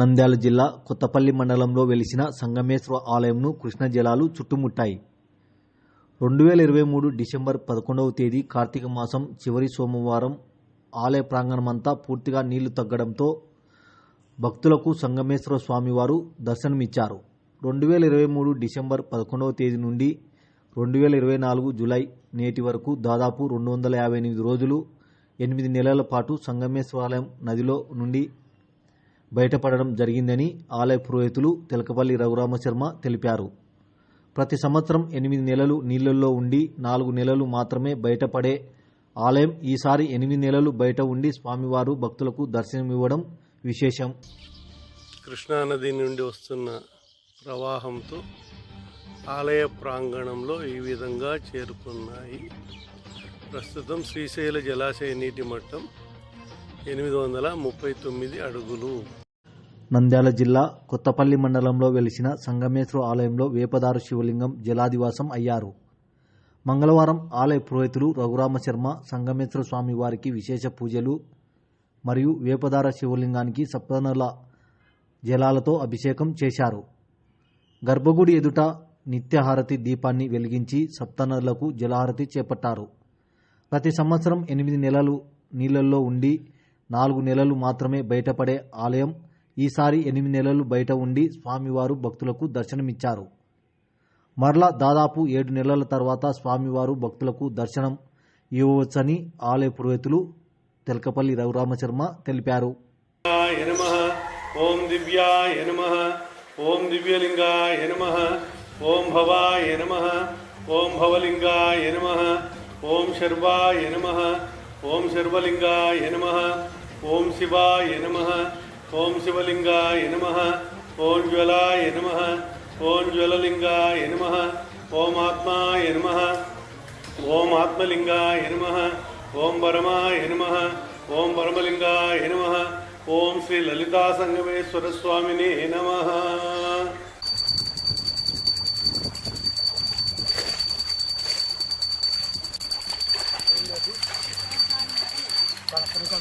నంద్యాల జిల్లా కొత్తపల్లి మండలంలో వెలిసిన సంగమేశ్వర ఆలయంను కృష్ణ జలాలు చుట్టుముట్టాయి. రెండు వేల ఇరవై మూడు డిసెంబర్ పదకొండవ తేదీ కార్తీక మాసం చివరి సోమవారం ఆలయ ప్రాంగణమంతా పూర్తిగా నీళ్ళు తగ్గడంతో భక్తులకు సంగమేశ్వర స్వామివారు దర్శనమిచ్చారు. రెండు వేల ఇరవై మూడు డిసెంబర్ పదకొండవ తేదీ నుండి రెండు వేల ఇరవై నాలుగు జులై నేటి వరకు దాదాపు రెండు వందల యాభై ఎనిమిది రోజులు ఎనిమిది నెలల పాటు సంగమేశ్వరాలయం నదిలో నుండి బయటపడడం జరిగిందని ఆలయ పురోహితులు తెలకపల్లి రఘురామశర్మ తెలిపారు. ప్రతి సంవత్సరం ఎనిమిది నెలలు నీళ్ళలో ఉండి నాలుగు నెలలు మాత్రమే బయటపడే ఆలయం ఈసారి ఎనిమిది నెలలు బయట ఉండి స్వామివారు భక్తులకు దర్శనమివ్వడం విశేషం. కృష్ణానది నుండి వస్తున్న ప్రవాహంతో ఆలయ ప్రాంగణంలో ఈ విధంగా చేరుకున్నాయి. ప్రస్తుతం శ్రీశైల జలాశయ నీటి మట్టం ఎనిమిది వందల ముప్పై తొమ్మిది అడుగులు. నంద్యాల జిల్లా కొత్తపల్లి మండలంలో వెలిసిన సంగమేశ్వర ఆలయంలో వేపదారు శివలింగం జలాదివాసం అయ్యారు. మంగళవారం ఆలయ పురోహితులు రఘురామ శర్మ సంగమేశ్వర స్వామి వారికి విశేష పూజలు మరియు వేపదార శివలింగానికి సప్తనల జలాలతో అభిషేకం చేశారు. గర్భగుడి ఎదుట నిత్యహారతి దీపాన్ని వెలిగించి సప్తనలకు జలహారతి చేపట్టారు. ప్రతి సంవత్సరం ఎనిమిది నెలలు నీళ్ళలో ఉండి నాలుగు నెలలు మాత్రమే బయటపడే ఆలయం ఈసారి ఎనిమిది నెలలు బయట ఉండి స్వామివారు భక్తులకు దర్శనమిచ్చారు. మరలా దాదాపు ఏడు నెలల తర్వాత స్వామివారు భక్తులకు దర్శనం ఇవ్వవచ్చని ఆలయ పురోహితులు తెలకపల్లి రఘురామశర్మ తెలిపారు. ఓం దివ్యాయ నమ. ఓం దివ్యలింగాయ నమ. ఓం భవాయ నమ. ఓం భవలింగాయ నమ. ఓం శర్వాయ నమ. ఓం శర్వలింగాయ నమ. ఓం శివాయ నమ. ஓம் சிவலிங்கா எனமக ஓம் ஜுவலா எனமக ஓம் ஜுவலலிங்கா எனமக ஓம் ஆத்மா எனமக ஓம் ஆத்மலிங்கா எனமக ஓம் பரமா எனமக ஓம் பரமலிங்கா எனமக ஓம் ஸ்ரீ லலிதா சங்கமேஸ்வர சுவாமினே நமக வணக்கம்.